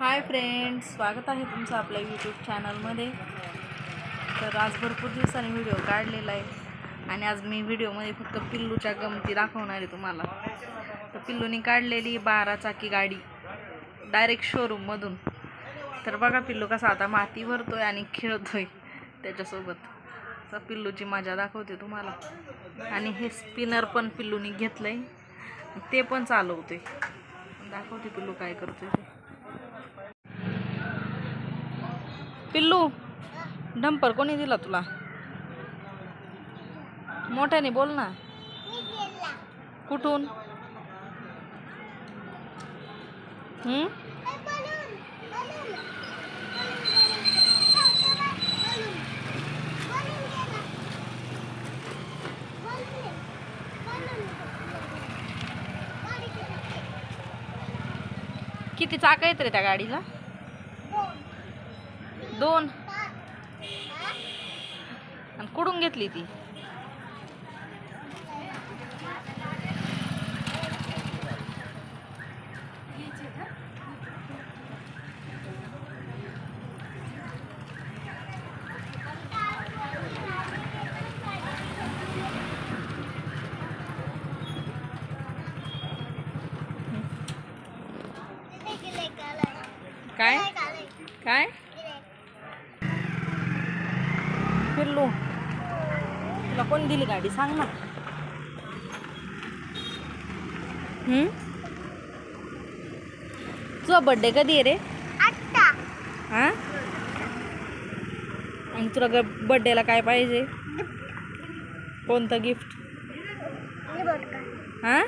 Hi friends स्वागत आहे तुमचं आपल्या यूट्यूब चॅनलमध्ये तर आज भरपूर दिवसांनी व्हिडिओ काढलेला आहे. आणि आज मी व्हिडिओमध्ये फक्त पिल्लूच्या गमती दाखवणार आहे तुम्हाला. तर पिल्लूनी काढलेली बारा चाकी गाडी डायरेक्ट शोरूममधून तर बघा पिल्लू कसा आता माती भरतोय आणि खेळतोय त्याच्यासोबत. तर पिल्लूची मजा दाखवते तुम्हाला. आणि हे स्पिनर पण पिल्लूनी घेतलंय. ते पण चालवतोय. दाखवते पिल्लू काय करतोय ते. पिल्लू डंपर कोणी दिला तुला? मोठ्याने बोल ना. कुठून? हम्म? किती चाक आहेत रे त्या गाडीला? दोन. आणि कुठून घेतली ती? काय? काय? पिल्लू तुला कोण दिली गाडी? सांग ना? तुझा बड्डे कधी आहे रे? हा? आणि तुला ग बड्डेला काय पाहिजे? कोणतं गिफ्ट हा?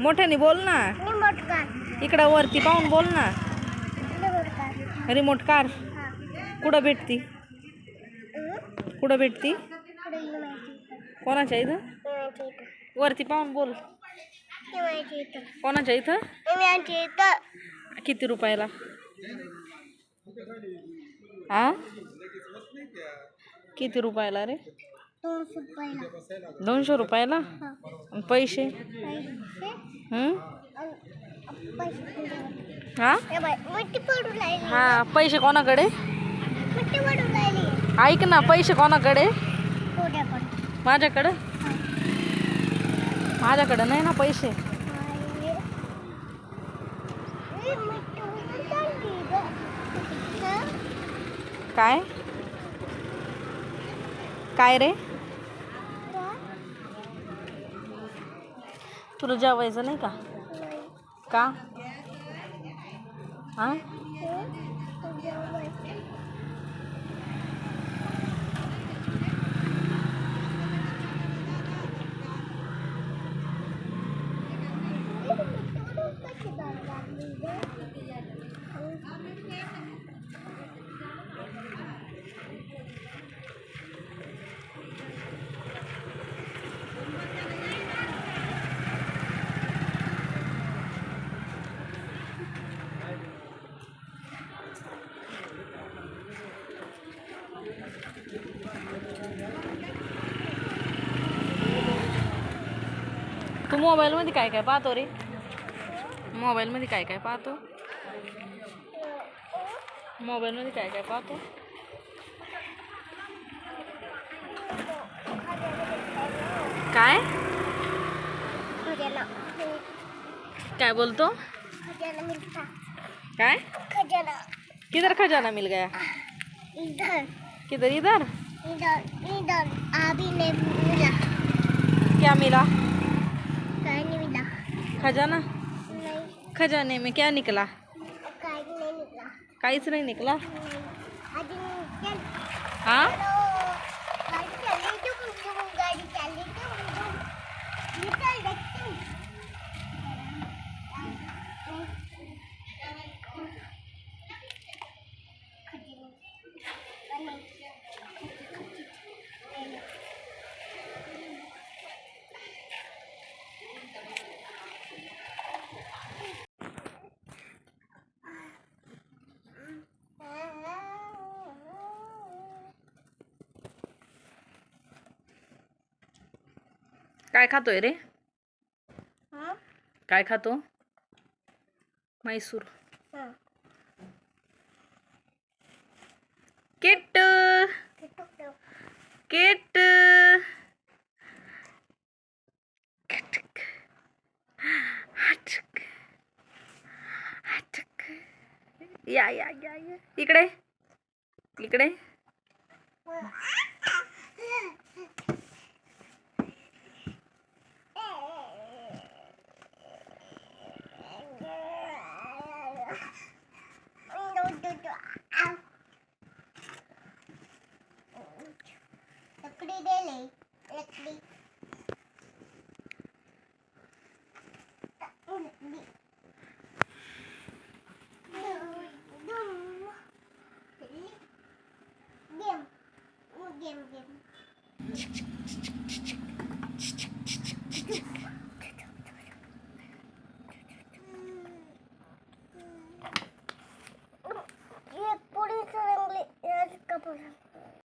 मोठ्याने बोल ना. इकडं वरती पाहून बोल ना. रिमोट कार कुठं भेटती? कुठं भेटती? कोणाच्या इथं? वरती पाहून बोल. कोणाच्या इथं? किती रुपयाला? आ? किती रुपयाला रे? दोनशे रुपयाला? पैसे? हं? हा? हा पैसे कोणाकडे? ऐक ना पैसे कोणाकडे? माझ्याकडं? माझ्याकडं नाही ना पैसे. काय? काय रे? तुला जेवायचं नाही का? का? हा तू मोबाईलमध्ये काय काय पाहतो रे? मोबाईलमध्ये काय काय पाहतो? मोबाईलमध्ये काय काय पाहतो? काय? काय बोलतो? काय? किधर खजाना मिल गया? इधर किधर इधर? इधर इधर अभी नहीं मिला। क्या मिला? नहीं मिला खजाना? नहीं. खजाने में क्या निकला? नहीं निकला काहीच नाही निकला? हा? गाड़ी चली काय खातोय रे? काय खातो? मैसूर किट. किट. या या या इकडे. इकडे.